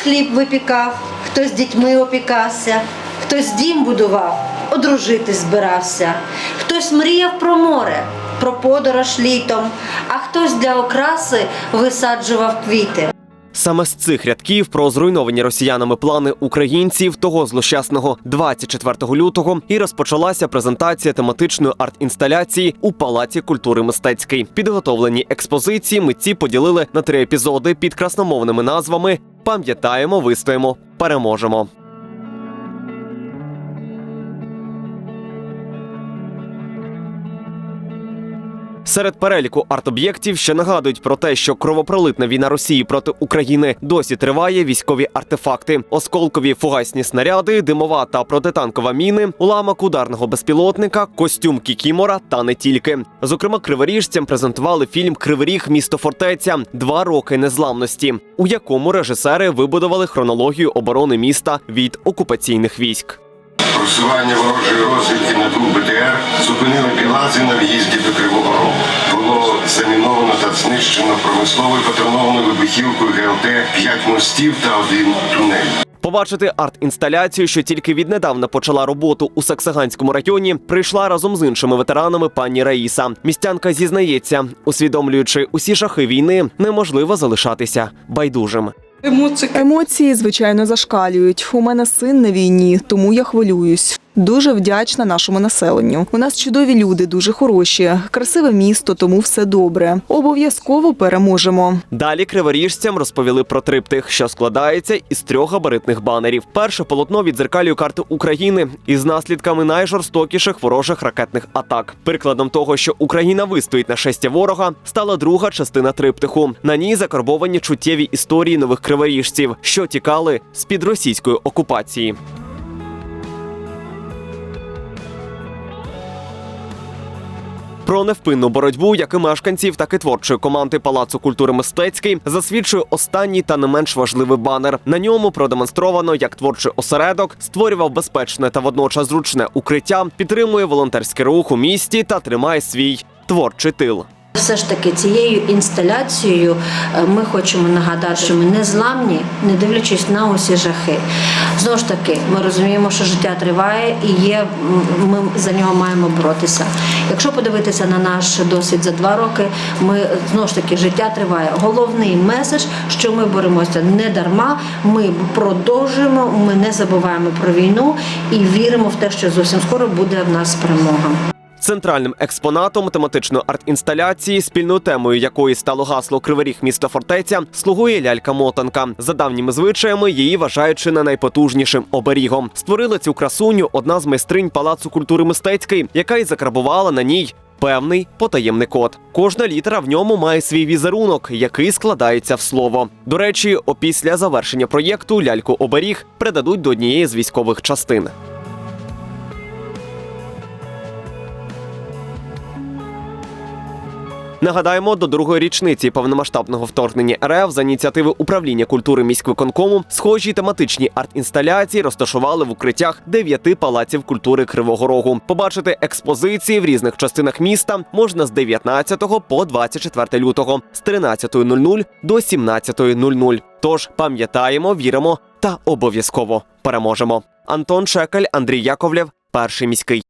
Хтось хліб випікав, хтось з дітьми опікався, хтось дім будував, одружити збирався, хтось мріяв про море, про подорож літом, а хтось для окраси висаджував квіти. Саме з цих рядків про зруйновані росіянами плани українців того злощасного 24 лютого і розпочалася презентація тематичної арт-інсталяції у Палаці культури мистецький. Підготовлені експозиції митці поділили на три епізоди під красномовними назвами Пам'ятаємо, вистоїмо, переможемо. Серед переліку арт-об'єктів, що нагадують про те, що кровопролитна війна Росії проти України досі триває. Військові артефакти, осколкові фугасні снаряди, димова та протитанкова міни, уламок ударного безпілотника, костюм кікімора та не тільки. Зокрема, криворіжцям презентували фільм Криворіг місто фортеця два роки незламності, у якому режисери вибудували хронологію оборони міста від окупаційних військ. Просування ворожої розвідки на дух БТР зупинили білази на в'їзді до Кривого Рогу. Було заміновано та знищено промисловою патронованою вибухівкою ГЛТ 5 мостів та один тунель. Побачити арт-інсталяцію, що тільки віднедавна почала роботу у Саксаганському районі, прийшла разом з іншими ветеранами пані Раїса. Містянка зізнається, усвідомлюючи усі жахи війни, неможливо залишатися байдужим. Емоції. Емоції, звичайно, зашкалюють. У мене син на війні, тому я хвилююсь. Дуже вдячна нашому населенню. У нас чудові люди, дуже хороші, красиве місто, тому все добре. Обов'язково переможемо. Далі криворіжцям розповіли про триптих, що складається із трьох габаритних банерів. Перше полотно відзеркалює карту України із наслідками найжорстокіших ворожих ракетних атак. Прикладом того, що Україна вистоїть на шестя ворога, стала друга частина триптиху. На ній закарбовані чуттєві історії нових криворіжців, що тікали з під російської окупації. Про невпинну боротьбу як і мешканців, так і творчої команди Палацу культури мистецький засвідчує останній та не менш важливий банер. На ньому продемонстровано, як творчий осередок створював безпечне та водночас зручне укриття, підтримує волонтерський рух у місті та тримає свій творчий тил. Все ж таки цією інсталяцією е, ми хочемо нагадати, що ми не зламні, не дивлячись на усі жахи. Знову ж таки, ми розуміємо, що життя триває і є, ми за нього маємо боротися. Якщо подивитися на наш досвід за два роки, ми знову ж таки життя триває. Головний меседж, що ми боремося не дарма. Ми продовжуємо, ми не забуваємо про війну і віримо в те, що зовсім скоро буде в нас перемога. Центральним експонатом тематичної арт-інсталяції, спільною темою якої стало гасло Кривий Ріг місто фортеця, слугує лялька-мотанка. За давніми звичаями її вважають чи не найпотужнішим оберігом. Створила цю красуню одна з майстринь Палацу культури мистецької, яка й закарбувала на ній. Певний потаємний код. Кожна літера в ньому має свій візерунок, який складається в слово. До речі, опісля завершення проєкту ляльку оберіг передадуть до однієї з військових частин. Нагадаємо, до другої річниці повномасштабного вторгнення РФ за ініціативи управління культури міськвиконкому схожі тематичні арт-інсталяції розташували в укриттях дев'яти палаців культури Кривого Рогу. Побачити експозиції в різних частинах міста можна з 19 по 24 лютого з 13.00 до 17.00. Тож пам'ятаємо, віримо та обов'язково переможемо. Антон Шекель, Андрій Яковлєв, перший міський.